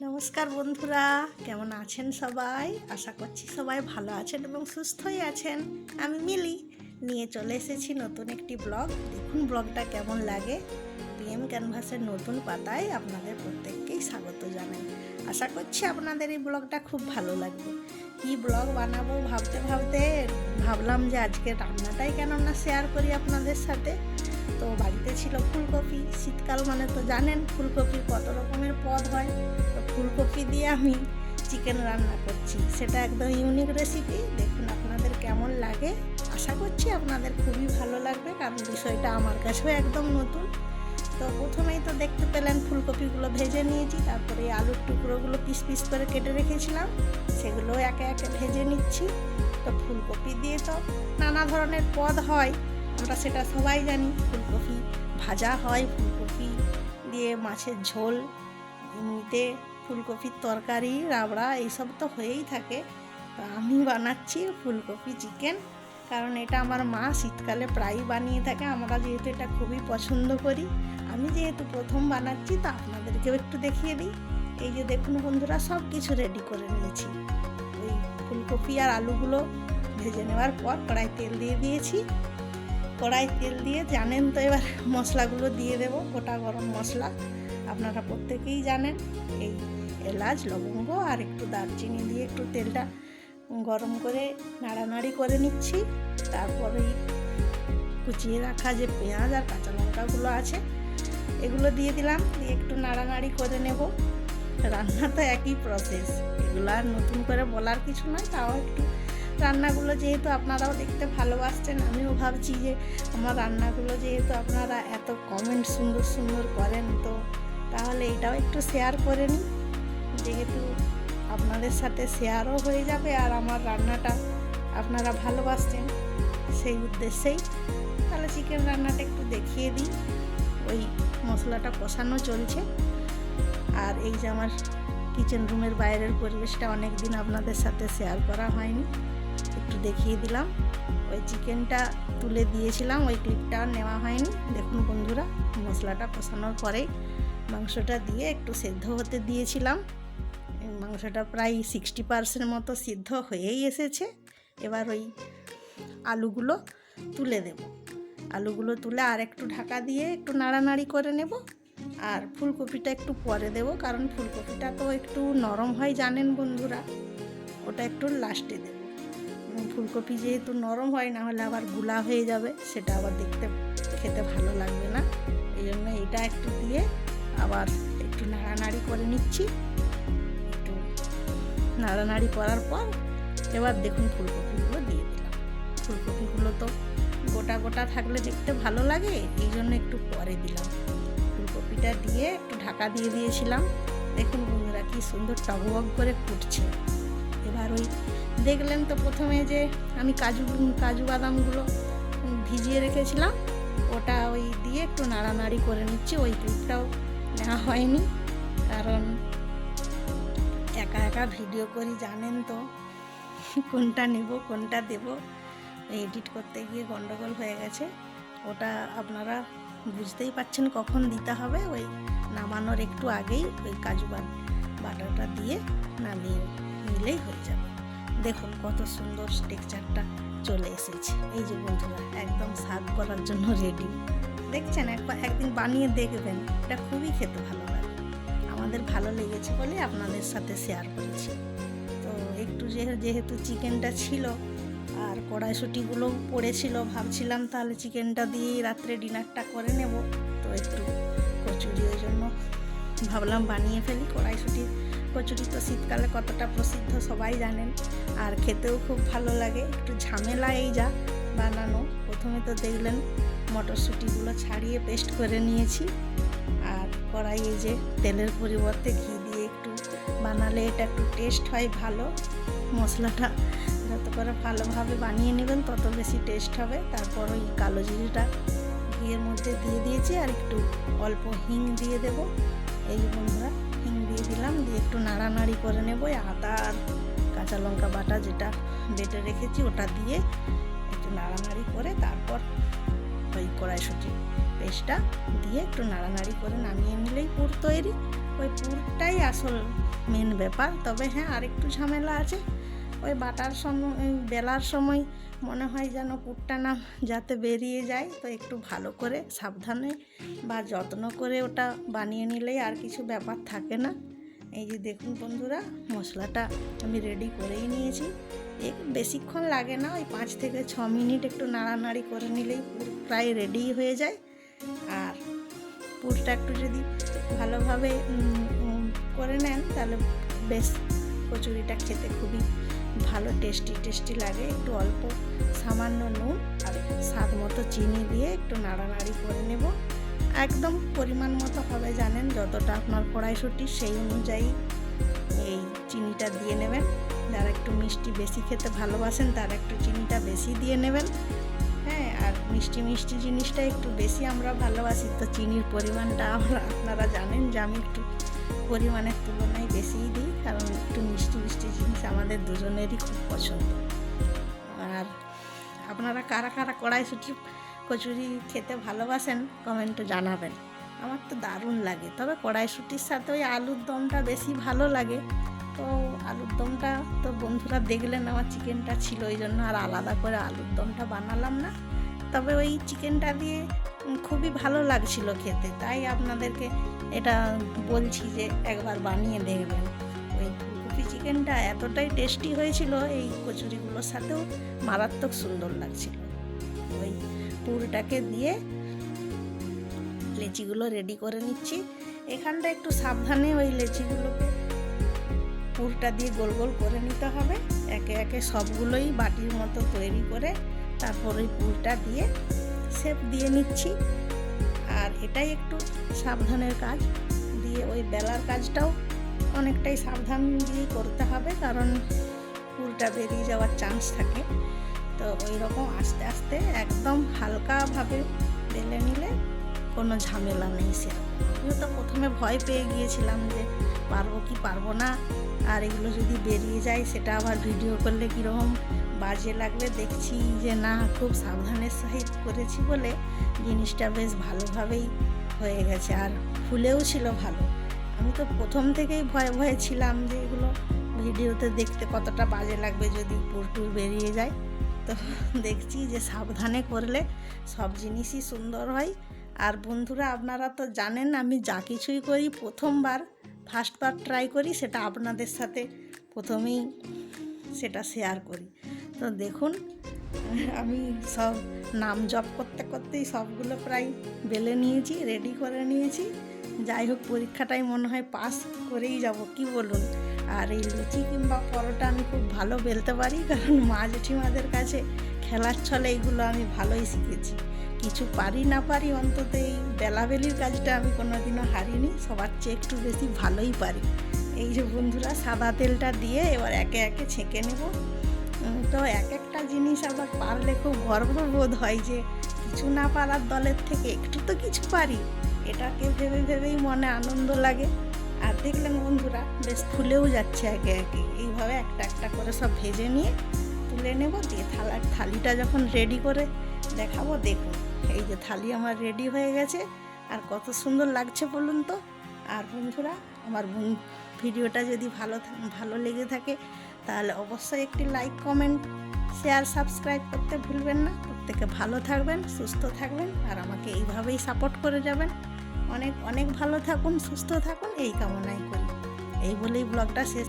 নমস্কার বন্ধুরা, কেমন আছেন সবাই? আশা করছি সবাই ভালো আছেন এবং সুস্থই আছেন। আমি মিলি, নিয়ে চলে এসেছি নতুন একটি ব্লগ। দেখুন ব্লগটা কেমন লাগে। পিএম ক্যানভাসের নতুন পাতায় আপনাদের প্রত্যেককেই স্বাগত জানাই। আশা করছি আপনাদের এই ব্লগটা খুব ভালো লাগবে। কি ব্লগ বানাবো ভাবতে ভাবতে ভাবলাম যে আজকে রান্নাটাই কেন না শেয়ার করি আপনাদের সাথে। তো বাড়িতে ছিল ফুলকপি, শীতকাল মানে তো জানেন ফুলকপির কত রকমের পদ হয়। ফুলকপি দিয়ে আমি চিকেন রান্না করছি। সেটা একদম ইউনিক রেসিপি দেখুন আপনাদের কেমন লাগে। আশা করছি আপনাদের খুবই ভালো লাগবে, কারণ বিষয়টা আমার কাছেও একদম নতুন। তো প্রথমেই তো দেখতে পেলেন ফুলকপিগুলো ভেজে নিয়েছি, তারপরে আলুর টুকরোগুলো পিস পিস করে কেটে রেখেছিলাম। সেগুলো একে একে ভেজে নিচ্ছি। তো ফুলকপি দিয়ে তো নানা ধরনের পদ হয়, আমরা সেটা সবাই জানি। ফুলকপি ভাজা হয়, ফুলকপি দিয়ে মাছের ঝোল, এমনিতে ফুলকপির তরকারি, রাবড়া, এইসব তো হয়েই থাকে। আমি বানাচ্ছি ফুলকপি চিকেন কারণ এটা আমার মা শীতকালে প্রায়ই বানিয়ে থাকে। আমরা যেহেতু এটা খুবই পছন্দ করি, আমি যেহেতু প্রথম বানাচ্ছি, তা আপনাদেরকেও একটু দেখিয়ে দিই। এই যে দেখুন বন্ধুরা, সব কিছু রেডি করে নিয়েছি। ওই ফুলকপি আর আলুগুলো ভেজে নেওয়ার পর কড়াই তেল দিয়ে দিয়েছি। কড়াই তেল দিয়ে জানেন তো এবার মশলাগুলো দিয়ে দেবো, গোটা গরম মশলা। আপনারা প্রত্যেকেই জানেন, এই এলাচ, লবঙ্গ আর একটু দারচিনি দিয়ে একটু তেলটা গরম করে নাড়ানাড়ি করে নিচ্ছি। তারপরে কুচিয়ে রাখা যে পেঁয়াজ আর কাঁচা লঙ্কাগুলো আছে, এগুলো দিয়ে দিলাম। দিয়ে একটু নাড়ানাড়ি করে নেব। রান্না তো একই প্রসেস এগুলো আর নতুন করে বলার কিছু নয়, তাও একটু রান্নাগুলো যেহেতু আপনারাও দেখতে ভালোবাসছেন, আমিও ভাবছি যে আমার রান্নাগুলো যেহেতু আপনারা এত কমেন্ট সুন্দর সুন্দর করেন, তো তাহলে এটাও একটু শেয়ার করে নিই। যেহেতু আপনাদের সাথে শেয়ারও হয়ে যাবে আর আমার রান্নাটা আপনারা ভালোবাসছেন সেই উদ্দেশ্যেই, তাহলে চিকেন রান্নাটা একটু দেখিয়ে দিই। ওই মশলাটা কষানো চলছে। আর এই যে আমার কিচেন রুমের বাইরের পরিবেশটা অনেক দিন আপনাদের সাথে শেয়ার করা হয়নি। একটু দেখিয়ে দিলাম। ওই চিকেনটা তুলে দিয়েছিলাম, ওই ক্লিপটা নেওয়া হয়নি। দেখুন বন্ধুরা, মশলাটা কষানোর পরেই মাংসটা দিয়ে একটু সেদ্ধ হতে দিয়েছিলাম। মাংসটা প্রায় সিক্সটি পার্সেন্ট মতো সিদ্ধ হয়েই এসেছে। এবার ওই আলুগুলো তুলে দেব। আলুগুলো তুলে আর একটু ঢাকা দিয়ে একটু নাড়ানাড়ি করে নেব। আর ফুলকপিটা একটু পরে দেব, কারণ ফুলকপিটা তো একটু নরম হয়, জানেন বন্ধুরা? ওটা একটু লাস্টে দেব। ফুলকপি যেহেতু নরম হয়, না হলে আবারগুলা হয়ে যাবে, সেটা আবার দেখতে, খেতে ভালো লাগবে না। এই জন্য এটা একটু দিয়ে আবার একটু নাড়ানাড়ি করে নিচ্ছি। নাড়ানাড়ি করার পর এবার দেখুন ফুলকপিগুলো দিয়ে দিলাম। ফুলকপিগুলো তো গোটা গোটা থাকলে দেখতে ভালো লাগে, এই জন্য একটু পরে দিলাম। ফুলকপিটা দিয়ে একটু ঢাকা দিয়ে দিয়েছিলাম। দেখুন বন্ধুরা কি সুন্দর টকবক করে ফুটছে। এবার ওই দেখলেন তো প্রথমে যে আমি কাজু কাজু বাদামগুলো ভিজিয়ে রেখেছিলাম। ওটা ওই দিয়ে একটু নাড়ানাড়ি করে নিচ্ছি, ওই ক্লিপটাও নেওয়া হয়নি। কারণ একা একা ভিডিও করি, জানেন তো। কোনটা নেব, কোনটা দেব এডিট করতে গিয়ে গন্ডগোল হয়ে গেছে। ওটা আপনারা বুঝতেই পাচ্ছেন কখন দিতে হবে, ওই নামানোর একটু আগেই ওই কাজু বাট বাটাটা দিয়ে নামিয়ে নিলেই হয়ে যাবে। দেখুন কত সুন্দর টেক্সচারটা চলে এসেছে। এই যে বন্ধুরা, একদম সার্ভ করার জন্য রেডি দেখছেন, একবার একদিন বানিয়ে দেখবেন, এটা খুবই খেতে ভালো লাগে। আমাদের ভালো লেগেছে বলে আপনাদের সাথে শেয়ার করেছি। তো একটু যেহে- যেহেতু চিকেনটা ছিল আর কড়াইশুটিগুলো পড়েছিল, ভাবছিলাম তাহলে চিকেনটা দিয়েই রাত্রে ডিনারটা করে নেব। তো একটু কচুরি ওই জন্য ভাবলাম বানিয়ে ফেলি। কড়াইশুটি, কচুরি তো শীতকালে কতটা প্রসিদ্ধ সবাই জানেন। আর খেতেও খুব ভালো লাগে, একটু ঝামেলা এই যা বানানো। প্রথমে তো দেখলেন মটরশুঁটিগুলো ছাড়িয়ে পেস্ট করে নিয়েছি। কড়াইয়ে যে তেলের পরিবর্তে ঘি দিয়ে একটু বানালে এটা একটু টেস্ট হয় ভালো। মশলাটা যত করে ভালোভাবে বানিয়ে নেবেন, তত বেশি টেস্ট হবে। তারপর ওই কালো জিরিটা ঘিয়ের মধ্যে দিয়ে দিয়েছি আর একটু অল্প হিং দিয়ে দেব। এই বন্ধুরা, হিং দিয়ে দিলাম, দিয়ে একটু নাড়ানাড়ি করে নেব। আদা আর কাঁচা লঙ্কা বাটা যেটা বেটে রেখেছি, ওটা দিয়ে একটু নাড়ানাড়ি করে তারপর ওই কড়াইশুটি পেস্টটা দিয়ে একটু নাড়ানাড়ি করে নামিয়ে নিলেই পুর তৈরি। ওই পুরটাই আসল মেন ব্যাপার। তবে হ্যাঁ আরেকটু ঝামেলা আছে। ওই বাটার সময় বেলার সময় মনে হয় যেন পুরটা না যাতে বেরিয়ে যায়, তো একটু ভালো করে সাবধানে বা যত্ন করে ওটা বানিয়ে নিলেই আর কিছু ব্যাপার থাকে না। এই যে দেখুন বন্ধুরা, মশলাটা আমি রেডি করেই নিয়েছি। বেশিক্ষণ লাগে না, ওই পাঁচ থেকে ছ মিনিট একটু নাড়ানাড়ি করে নিলেই পুর প্রায় রেডি হয়ে যায়। আর পুরটা একটু যদি ভালোভাবে করে নেন, তাহলে বেশ কচুরিটা খেতে খুবই ভালো, টেস্টি টেস্টি লাগে। একটু অল্প সামান্য নুন আর স্বাদ মতো চিনি দিয়ে একটু নাড়ানাড়ি করে নেব। একদম পরিমাণ মতো হবে জানেন, যতটা আপনার কড়াইশুটি সেই অনুযায়ী এই চিনিটা দিয়ে নেবেন। যারা একটু মিষ্টি বেশি খেতে ভালোবাসেন, তারা একটু চিনিটা বেশি দিয়ে নেবেন। আর মিষ্টি মিষ্টি জিনিসটা একটু বেশি আমরা ভালোবাসি, তো চিনির পরিমাণটা আমরা, আপনারা জানেন যে আমি একটু পরিমাণের তুলনায় বেশিই দিই, কারণ একটু মিষ্টি মিষ্টি জিনিস আমাদের দুজনেরই খুব পছন্দ। আর আপনারা কারা কারা কড়াইশুটি, কচুরি খেতে ভালোবাসেন, কমেন্টে জানাবেন। আমার তো দারুণ লাগে, তবে কড়াইশুটির সাথে ওই আলুর দমটা বেশি ভালো লাগে। তো আলুর দমটা তো বন্ধুরা দেখলেন, আমার চিকেনটা ছিল, ওই জন্য আর আলাদা করে আলুর দমটা বানালাম না। তবে ওই চিকেনটা দিয়ে খুবই ভালো লাগছিল খেতে। তাই আপনাদেরকে এটা বলছি যে একবার বানিয়ে দেখবেন। ওই ফুলকপি চিকেনটা এতটাই টেস্টি হয়েছিল, এই কচুরিগুলোর সাথেও মারাত্মক সুন্দর লাগছিল। ওই পুরটাকে দিয়ে লেচিগুলো রেডি করে নিচ্ছি। এখানটা একটু সাবধানে ওই লেচিগুলোকে পুরটা দিয়ে গোল গোল করে নিতে হবে। একে একে সবগুলোই বাটির মতো তৈরি করে তারপর ওই পুরটা দিয়ে সেপ দিয়ে নিচ্ছি। আর এটাই একটু সাবধানের কাজ। দিয়ে ওই বেলার কাজটাও অনেকটাই সাবধান দিয়ে করতে হবে, কারণ পুরটা বেরিয়ে যাওয়ার চান্স থাকে। তো ওই রকম আস্তে আস্তে একদম হালকাভাবে বেলে নিলে কোনো ঝামেলা নেই সেরকম আমিও তো প্রথমে ভয় পেয়ে গিয়েছিলাম যে পারব কি পারব না। আর এগুলো যদি বেরিয়ে যায়, সেটা আবার ভিডিও করলে কীরকম বাজে লাগবে দেখছি যে, না, খুব সাবধানের সহিত করেছি বলে জিনিসটা বেশ ভালোভাবেই হয়ে গেছে আর ফুলেও ছিল ভালো। আমি তো প্রথম থেকেই ভয়ে ভয়ে ছিলাম যে, এগুলো ভিডিওতে দেখতে কতটা বাজে লাগবে যদি পুরটুর বেরিয়ে যায়। তো দেখছি যে, সাবধানে করলে সব জিনিসই সুন্দর হয়। আর বন্ধুরা, আপনারা তো জানেন আমি যা কিছুই করি প্রথমবার ফার্স্টবার ট্রাই করি, সেটা আপনাদের সাথে প্রথমেই সেটা শেয়ার করি। তো দেখুন। আমি সব নাম জপ করতে করতেই সবগুলো প্রায় বেলে নিয়েছি রেডি করে নিয়েছি। যাই হোক, পরীক্ষাটাই মনে হয় পাস করেই যাব, কি বলুন? আর এই লুচি কিংবা পরোটা আমি খুব ভালো বেলতে পারি, কারণ মা জেঠিমাদের কাছে খেলার ছলে এইগুলো আমি ভালোই শিখেছি। কিছু পারি না পারি, অন্তত এই বেলাবেলির কাজটা আমি কোনোদিনও হারিনি, সবার চেয়ে একটু বেশি ভালোই পারি। এই যে বন্ধুরা, সাদা তেলটা দিয়ে এবার একে একে ছেঁকে নেব। তো এক একটা জিনিস আবার পারলে খুব গর্ববোধ হয় যে কিছু না পারার দলের থেকে একটু তো কিছু পারি। এটাকে ভেবে ভেবেই মনে আনন্দ লাগে। আর দেখলেন বন্ধুরা, বেশ ফুলেও যাচ্ছে একে একে। এইভাবে একটা একটা করে সব ভেজে নিয়ে তুলে নেব। দিয়ে থালা থালিটা যখন রেডি করে দেখাবো, দেখুন। এই যে থালি আমার রেডি হয়ে গেছে। আর কত সুন্দর লাগছে বলুন তো। আর বন্ধুরা, আমার ভিডিওটা যদি ভালো ভালো লেগে থাকে, তাহলে অবশ্যই একটি লাইক কমেন্ট শেয়ার সাবস্ক্রাইব করতে ভুলবেন না। প্রত্যেকে ভালো থাকবেন, সুস্থ থাকবেন, আর আমাকে এইভাবেই সাপোর্ট করে যাবেন। অনেক অনেক ভালো থাকুন, সুস্থ থাকুন, এই কামনাই করি। এই বলেই ব্লগটা শেষ